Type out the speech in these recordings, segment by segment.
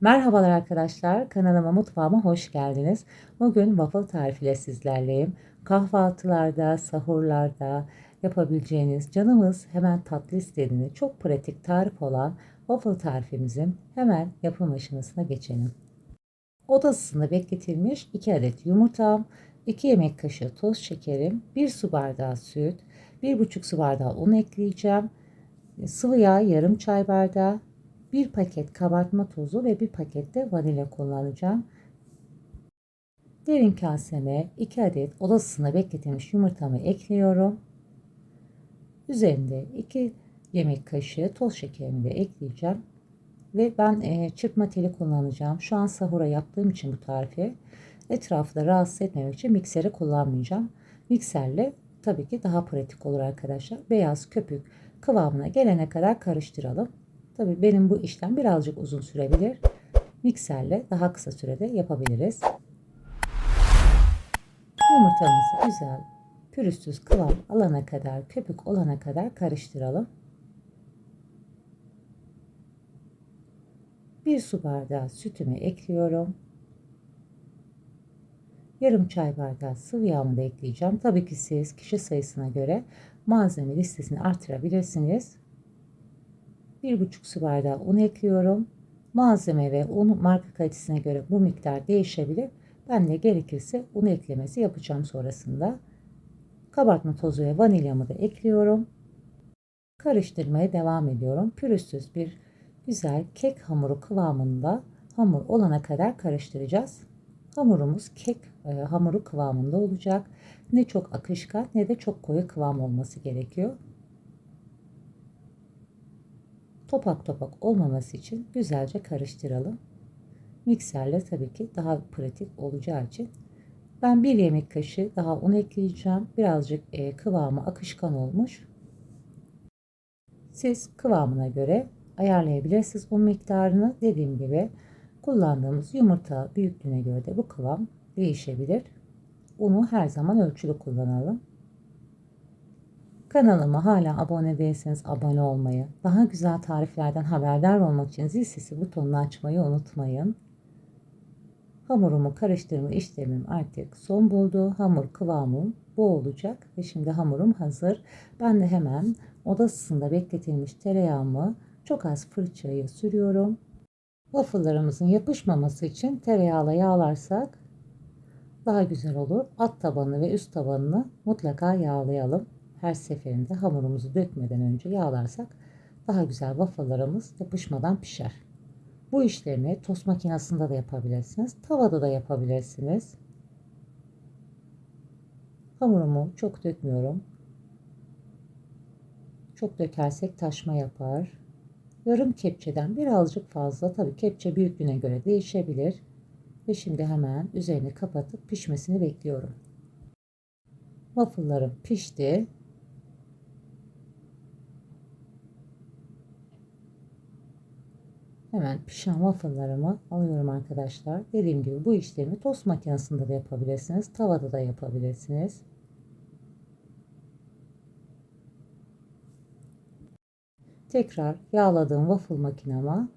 Merhabalar arkadaşlar, kanalıma mutfağıma hoş geldiniz. Bugün waffle tarifiyle sizlerleyim. Kahvaltılarda, sahurlarda yapabileceğiniz canımız hemen tatlı istediğini çok pratik tarif olan waffle tarifimizin hemen yapım aşamasına geçelim. Oda ısısında bekletilmiş 2 adet yumurtam, 2 yemek kaşığı toz şekerim, 1 su bardağı süt, 1,5 su bardağı un ekleyeceğim. Sıvı yağ yarım çay bardağı, bir paket kabartma tozu ve bir paket de vanilya kullanacağım. Derin kaseme 2 adet odasına bekletilmiş yumurtamı ekliyorum. Üzerinde 2 yemek kaşığı toz şekerimi de ekleyeceğim. Ve ben e, çırpma teli kullanacağım. Şu an sahura yaptığım için bu tarifi etrafı rahatsız etmemek için mikseri kullanmayacağım. Mikserle tabii ki daha pratik olur arkadaşlar. Beyaz köpük kıvamına gelene kadar karıştıralım. Tabii benim bu işlem birazcık uzun sürebilir. Mikserle daha kısa sürede yapabiliriz. Yumurtamızı güzel pürüzsüz kıvam alana kadar, köpük olana kadar karıştıralım. Bir su bardağı sütümü ekliyorum. Yarım çay bardağı sıvı yağımı da ekleyeceğim. Tabii ki siz kişi sayısına göre malzeme listesini artırabilirsiniz. 1,5 su bardağı un ekliyorum. Malzeme ve un marka kalitesine göre bu miktar değişebilir. Ben de gerekirse un eklemesi yapacağım sonrasında. Kabartma tozu ve vanilyamı da ekliyorum. Karıştırmaya devam ediyorum. Pürüzsüz bir güzel kek hamuru kıvamında hamur olana kadar karıştıracağız. Hamurumuz kek e, hamuru kıvamında olacak. Ne çok akışkan ne de çok koyu kıvam olması gerekiyor topak topak olmaması için güzelce karıştıralım. Mikserle tabii ki daha pratik olacağı için ben bir yemek kaşığı daha un ekleyeceğim. Birazcık e, kıvamı akışkan olmuş. Siz kıvamına göre ayarlayabilirsiniz un miktarını. Dediğim gibi kullandığımız yumurta büyüklüğüne göre de bu kıvam değişebilir. Unu her zaman ölçülü kullanalım. Kanalıma hala abone değilseniz abone olmayı, daha güzel tariflerden haberdar olmak için zil sesi butonunu açmayı unutmayın. Hamurumu karıştırma işlemim artık son buldu. Hamur kıvamım bu olacak ve şimdi hamurum hazır. Ben de hemen oda ısısında bekletilmiş tereyağımı çok az fırçayı sürüyorum. Waffle'larımızın yapışmaması için tereyağla yağlarsak daha güzel olur. Alt tabanı ve üst tabanını mutlaka yağlayalım her seferinde hamurumuzu dökmeden önce yağlarsak daha güzel waffle'larımız yapışmadan pişer. Bu işlemi tost makinesinde de yapabilirsiniz. Tavada da yapabilirsiniz. Hamurumu çok dökmüyorum. Çok dökersek taşma yapar. Yarım kepçeden birazcık fazla tabi kepçe büyüklüğüne göre değişebilir. Ve şimdi hemen üzerini kapatıp pişmesini bekliyorum. Waffle'larım pişti. Hemen pişen waffle'larımı alıyorum arkadaşlar. Dediğim gibi bu işlemi tost makinesinde de yapabilirsiniz. Tavada da yapabilirsiniz. Tekrar yağladığım waffle makinama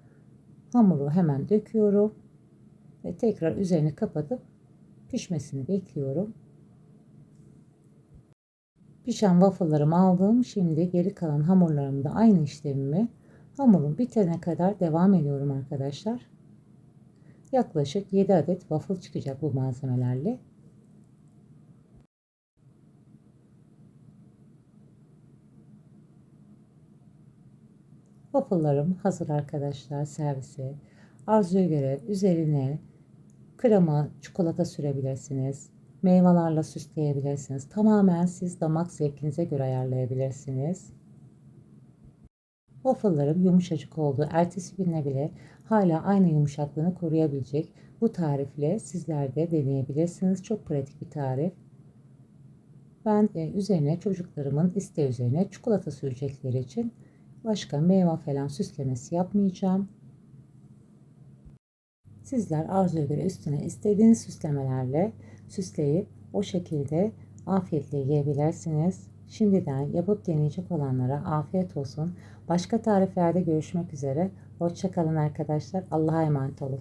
hamuru hemen döküyorum. Ve tekrar üzerini kapatıp pişmesini bekliyorum. Pişen waffle'larımı aldım. Şimdi geri kalan hamurlarımda aynı işlemimi Hamurum bitene kadar devam ediyorum arkadaşlar. Yaklaşık 7 adet waffle çıkacak bu malzemelerle. Waffle'larım hazır arkadaşlar servise. Arzuya göre üzerine krema, çikolata sürebilirsiniz. Meyvelerle süsleyebilirsiniz. Tamamen siz damak zevkinize göre ayarlayabilirsiniz. Waffle'larım yumuşacık oldu. Ertesi güne bile hala aynı yumuşaklığını koruyabilecek bu tarifle sizler de deneyebilirsiniz. Çok pratik bir tarif. Ben e, üzerine çocuklarımın isteği üzerine çikolata sürecekleri için başka meyve falan süslemesi yapmayacağım. Sizler arzuya göre üstüne istediğiniz süslemelerle süsleyip o şekilde afiyetle yiyebilirsiniz. Şimdiden yapıp deneyecek olanlara afiyet olsun. Başka tariflerde görüşmek üzere. Hoşçakalın arkadaşlar. Allah'a emanet olun.